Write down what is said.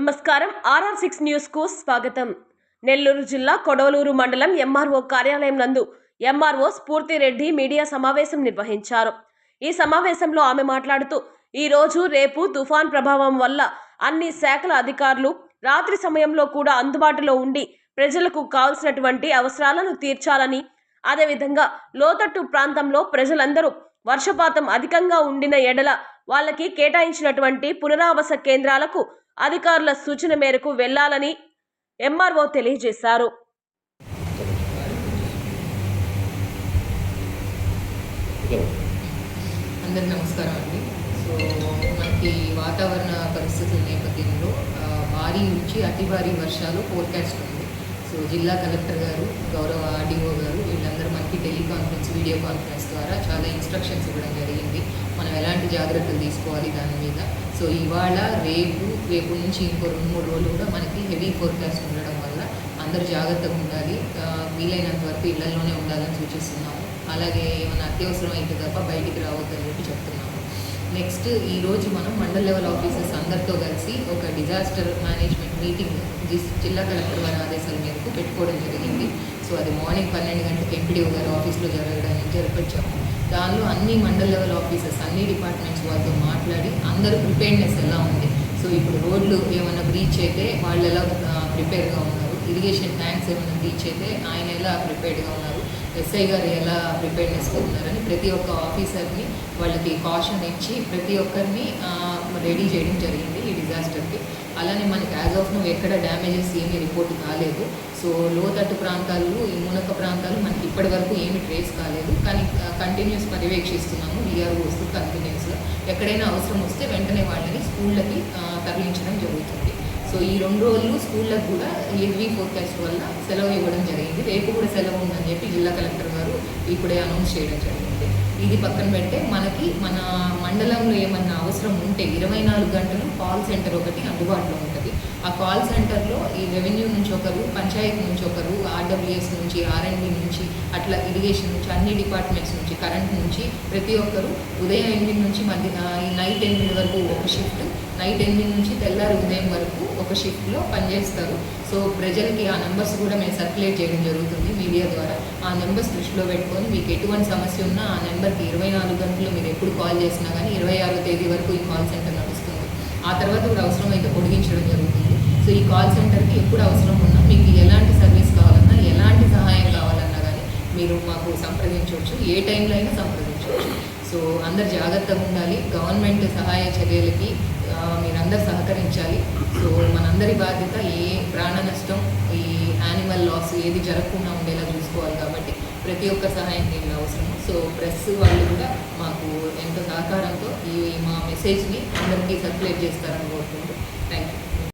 నమస్కారం. RR six న్యూస్కు స్వాగతం. నెల్లూరు జిల్లా కొడవలూరు మండలం ఎంఆర్ఓ కార్యాలయం నందు ఎంఆర్ఓ స్ఫూర్తి రెడ్డి మీడియా సమావేశం నిర్వహించారు. ఈ సమావేశంలో ఆమె మాట్లాడుతూ ఈ రోజు రేపు తుఫాన్ ప్రభావం వల్ల అన్ని శాఖల అధికారులు రాత్రి సమయంలో కూడా అందుబాటులో ఉండి ప్రజలకు కావాల్సినటువంటి అవసరాలను తీర్చాలని అదేవిధంగా లోతట్టు ప్రాంతంలో ప్రజలందరూ వర్షపాతం అధికంగా ఉండిన ఎడల వాళ్ళకి కేటాయించినటువంటి పునరావాస కేంద్రాలకు అధికారుల సూచన మేరకు వెళ్ళాలని ఎంఆర్ఓ తెలియజేశారు. అందరికి నమస్కారం అండి. సో మనకి వాతావరణ పరిస్థితుల నేపథ్యంలో భారీ నుంచి అతి భారీ వర్షాలు ఫోర్కాస్ట్ ఉంది. సో జిల్లా కలెక్టర్ గారు గౌరవ ఆర్డీఓ గారు వీళ్ళందరూ మనకి టెలికాన్ఫరెన్స్ వీడియో కాన్ఫరెన్స్ ద్వారా చాలా ఇన్స్ట్రక్షన్స్ ఇవ్వడం జరిగింది. మనం ఎలాంటి జాగ్రత్తలు తీసుకోవాలి దాని మీద? సో ఇవాళ రేపు రేపు నుంచి ఇంకో రెండు మూడు రోజులు కూడా మనకి హెవీ ఫోర్కాస్ట్ ఉండడం వల్ల అందరూ జాగ్రత్తగా ఉండాలి. వీలైనంత వరకు ఇళ్ళలోనే ఉండాలని సూచిస్తున్నాము. అలాగే ఏమైనా అత్యవసరం అయితే తప్ప బయటికి రావద్దని చెప్పి చెప్తున్నాము. నెక్స్ట్ ఈరోజు మనం మండల్ లెవెల్ ఆఫీసర్స్ అందరితో కలిసి ఒక డిజాస్టర్ మేనేజ్మెంట్ మీటింగ్ జిల్లా కలెక్టర్ వారి ఆదేశాల మేరకు పెట్టుకోవడం జరిగింది. సో అది మార్నింగ్ పన్నెండు గంటలకు ఎంపీడీఓ గారి ఆఫీస్లో జరగడానికి జరిపించాము. దానిలో అన్ని మండల లెవెల్ ఆఫీసర్స్ అన్ని డిపార్ట్మెంట్స్ వాళ్ళతో మాట్లాడి అందరూ ప్రిపేర్నెస్ ఎలా ఉంది? సో ఇప్పుడు రోడ్లు ఏమైనా బ్రీచ్ అయితే వాళ్ళు ఎలా ప్రిపేర్గా ఉన్నారు? ఇరిగేషన్ ట్యాంక్స్ ఏమైనా బ్రీచ్ అయితే ఆయన ఎలా ప్రిపేర్డ్గా ఉన్నారు? ఎస్ఐ గారు ఎలా ప్రిపేర్నెస్గా ఉన్నారని ప్రతి ఒక్క ఆఫీసర్ని వాళ్ళకి కాషన్ ఇచ్చి ప్రతి ఒక్కరిని రెడీ చేయడం జరిగింది ఈ డిజాస్టర్కి. అలానే మనకి యాజ్ ఆఫ్ నువ్వు ఎక్కడ డ్యామేజెస్ ఏమీ రిపోర్ట్ కాలేదు. సో లోతట్టు ప్రాంతాలు ఈ మునక ప్రాంతాలు మనకి ఇప్పటి వరకు ఏమి ట్రేస్ కాలేదు. కానీ కంటిన్యూస్ పర్యవేక్షిస్తున్నాము వీఆర్ఓస్ కంటిన్యూస్గా ఎక్కడైనా అవసరం వస్తే వెంటనే వాళ్ళని స్కూళ్ళకి తరలించడం జరుగుతుంది. సో ఈ రెండు రోజులు స్కూళ్ళకు కూడా హెవీ ఫోర్కాస్ట్ వల్ల సెలవు ఇవ్వడం జరిగింది. రేపు కూడా సెలవు ఉందని చెప్పి జిల్లా కలెక్టర్ గారు ఇప్పుడే అనౌన్స్ చేయడం జరిగింది. ఇది పక్కన పెడితే మనకి మన మండలంలో ఏమన్నా అవసరం ఉంటే ఇరవై నాలుగు గంటలు కాల్ సెంటర్ ఒకటి అందుబాటులో ఉంటుంది. ఆ కాల్ సెంటర్లో ఈ రెవెన్యూ నుంచి ఒకరు పంచాయతీ నుంచి ఒకరు ఆర్డబ్ల్యూఎస్ నుంచి ఆర్ఎండ్బి నుంచి అట్లా ఇరిగేషన్ నుంచి అన్ని డిపార్ట్మెంట్స్ నుంచి కరెంట్ నుంచి ప్రతి ఒక్కరు ఉదయం ఎనిమిది నుంచి మధ్య ఈ నైట్ ఎనిమిది వరకు ఒక షిఫ్ట్ నైట్ ఎనిమిది నుంచి తెల్లారి ఉదయం వరకు ఒక షిఫ్ట్లో పనిచేస్తారు. సో ప్రజలకి ఆ నెంబర్స్ కూడా మేము సర్క్యులేట్ చేయడం జరుగుతుంది మీడియా ద్వారా. ఆ నెంబర్స్ దృష్టిలో పెట్టుకొని మీకు ఎటువంటి సమస్య ఉన్నా ఆ నెంబర్కి ఇరవై నాలుగు గంటలు మీరు ఎప్పుడు కాల్ చేసినా కానీ ఇరవై ఆరో తేదీ వరకు ఈ కాల్ సెంటర్ నడుస్తుంది. ఆ తర్వాత కూడా అవసరమైతే పొడిగించడం జరుగుతుంది. సో ఈ కాల్ సెంటర్కి ఎప్పుడు అవసరం ఉన్నా మీకు ఎలాంటి సర్వీస్ కావాలన్నా ఎలాంటి సహాయం కావాలన్నా కానీ మీరు మాకు సంప్రదించవచ్చు. ఏ టైంలో అయినా సంప్రదించవచ్చు. సో అందరు జాగ్రత్తగా ఉండాలి. గవర్నమెంట్ సహాయ చర్యలకి ఆ, మీరందరూ సహకరించాలి. సో మనందరి బాధ్యత ఏ ప్రాణ నష్టం ఈ యానిమల్ లాస్ ఏది జరగకుండా ఉండేలా చూసుకోవాలి కాబట్టి ప్రతి ఒక్క సహాయం దీనికి అవసరం. సో ప్రెస్ వాళ్ళు కూడా మాకు ఎంతో సహకారంతో ఈ మా మెసేజ్ని అందరికీ సర్క్యులేట్ చేస్తారని కోరుకుంటూ